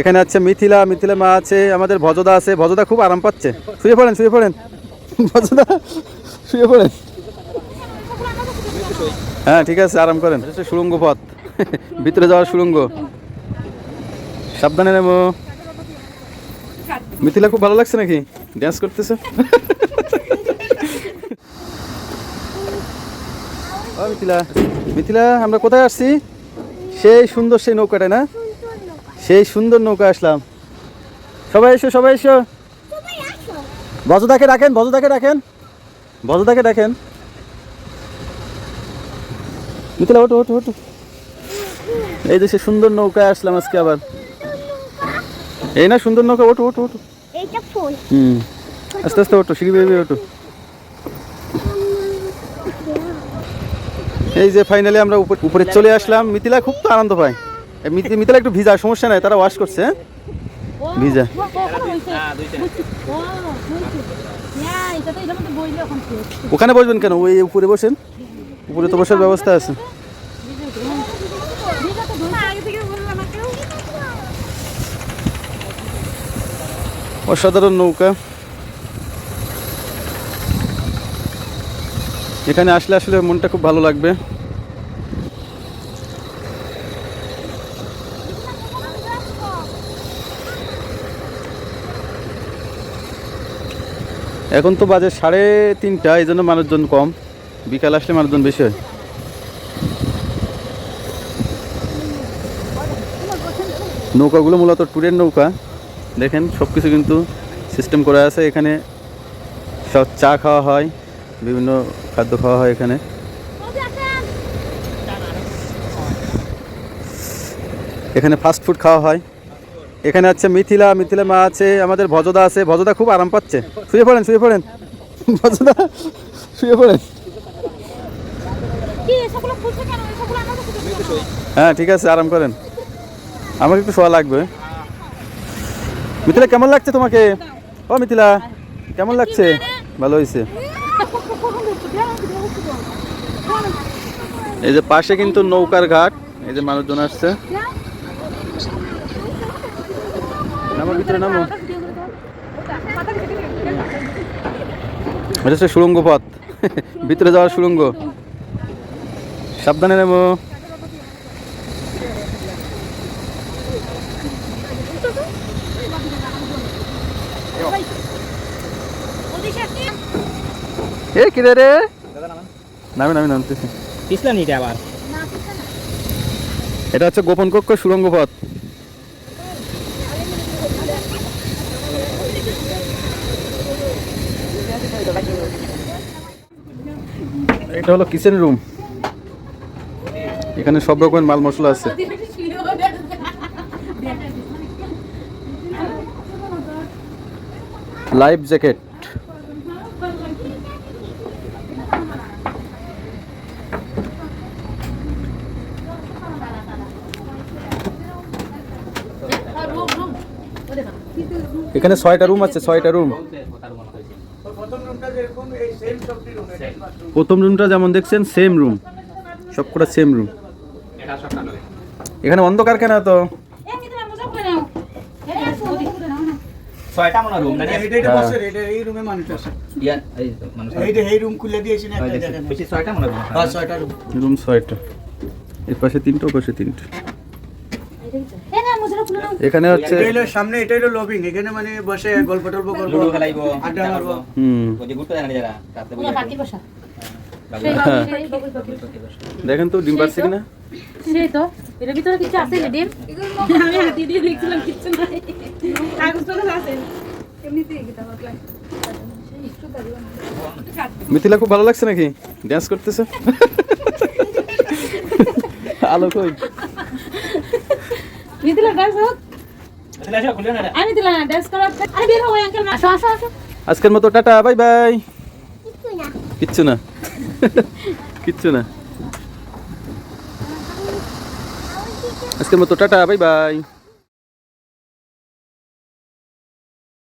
এখানে আছে মিথিলা মিথিলা মা আছে, আমাদের ভজদা আছে, ভজদা খুব আরাম পাচ্ছে। শুয়ে পড়েন শুয়ে পড়েন। ভজদা, শুয়ে পড়েন। হ্যাঁ ঠিক আছে, আরাম করেন। সুড়ঙ্গ পথ। ভিতরে যাওয়ার সুড়ঙ্গ। সাবধানে নেব মিথিলা খুব ভালো লাগছে নাকি? ড্যান্স করতেছে। মিথিলা মিথিলা, আমরা কোথায় আসছি? সেই সুন্দর সেই নৌকাটা না? সেই সুন্দর নৌকা আসলাম। সবাই এসো সবাই এসো। বজদাকে ডাকেন বজদাকে ডাকেন। বজদাকে ডাকেন। মিথিলা ওঠো ওঠো ওঠো। এই যে সে সুন্দর নৌকায় আসলাম আজকে আবার। এই না সুন্দর নৌকা ওঠো ওঠো ওঠো। হুম। আস্তে আস্তে ওঠো সিঁড়ি বেয়ে ওঠো। এই যে ফাইনালি আমরা উপর- উপরে চলে আসলাম। মিথিলা খুব তো আনন্দ পায়। মিথিলা একটু ভিজা সমস্যা নাই তারা ওয়াশ করছে হ্যাঁ? ভিজা। ওখানে বসবেন কেন? ওই উপরে বসেন। উপরে তো বসার ব্যবস্থা আছে। অসাধারণ নৌকা। এখানে আসলে আসলে মনটা খুব ভালো লাগবে। এখন তো বাজে সাড়ে তিনটা, এই জন্য মানুষজন কম। বিকাল আসলে মানুষজন বেশি হয়। নৌকাগুলো মূলত ট্যুরের নৌকা। দেখেন সব কিছু কিন্তু সিস্টেম করা আছে এখানে। সব চা খাওয়া হয়, বিভিন্ন খাদ্য খাওয়া হয় এখানে। এখানে ফাস্ট ফুড খাওয়া হয়। এখানে আছে মিথিলা মিথিলা মা আছে আমাদের ভজদা আছে ভজদা খুব আরাম পাচ্ছে। শুয়ে পড়েন শুয়ে পড়েন। ভজদা শুয়ে পড়েন। হ্যাঁ ঠিক আছে আরাম করেন। আমাকে একটু শোয়া লাগবে। মিথিলা কেমন লাগছে তোমাকে? ও মিথিলা কেমন লাগছে? ভালো হয়েছে। এই যে পাশে কিন্তু নৌকার ঘাট এই যে মানুষজন আসছে নামো ভিতরে নামো? এটা হচ্ছে সুড়ঙ্গ পথ। ভিতরে যাওয়ার সুড়ঙ্গ। সাবধানে নেব এ কি রে রে? নামে নামে নামতেছি। পিছলা নিতে আবার। এটা হচ্ছে গোপন কক্ষ সুড়ঙ্গ পথ। এটা হলো কিচেন রুম এখানে সব রকমের মাল মশলা আছে। লাইফ জ্যাকেট এখানে ছয়টা রুম আছে ছয়টা রুম প্রথম রুমটা যেমন দেখছেন সেম রুম সবকটা সেম রুম এখানে অন্ধকার কেন তো। মনে রুম না এইটা এটা বসে এটা এই রুমে মানুষ আছে। এই তো মানুষ এইটা এই রুম খুলে দিয়েছি না একটা দেখেন বেশি ছয়টা মনে এই পাশে তিনটা ও পাশে তিনটা। এখানে হচ্ছে এটা সামনে এটা হলো লবিং এখানে মানে বসে গল্প টল্প করব লুডো খেলাইবো আড্ডা মারবো। হুম। ওই যে ঘুরতে জানে যারা রাতে বসে। দেখেন তো ডিম পাচ্ছে কিনা? সেই তো। এটার ভিতরে কিছু আছে না ডিম? আমি হাতি দিয়ে দেখছিলাম কিছু নাই। কাগজ টাগজ আছে মিথিলা খুব ভালো লাগছে নাকি? ড্যান্স করতেছে? আলো কই? মিথিলা ডান্স হোক আমি দিলাম ডান্স করার আরে বের হও আঙ্কেল আসো আসো আসো। আজকের মতো টাটা বাই বাই। কিচ্ছু না। কিচ্ছু না। আজকের মতো টাটা বাই বাই।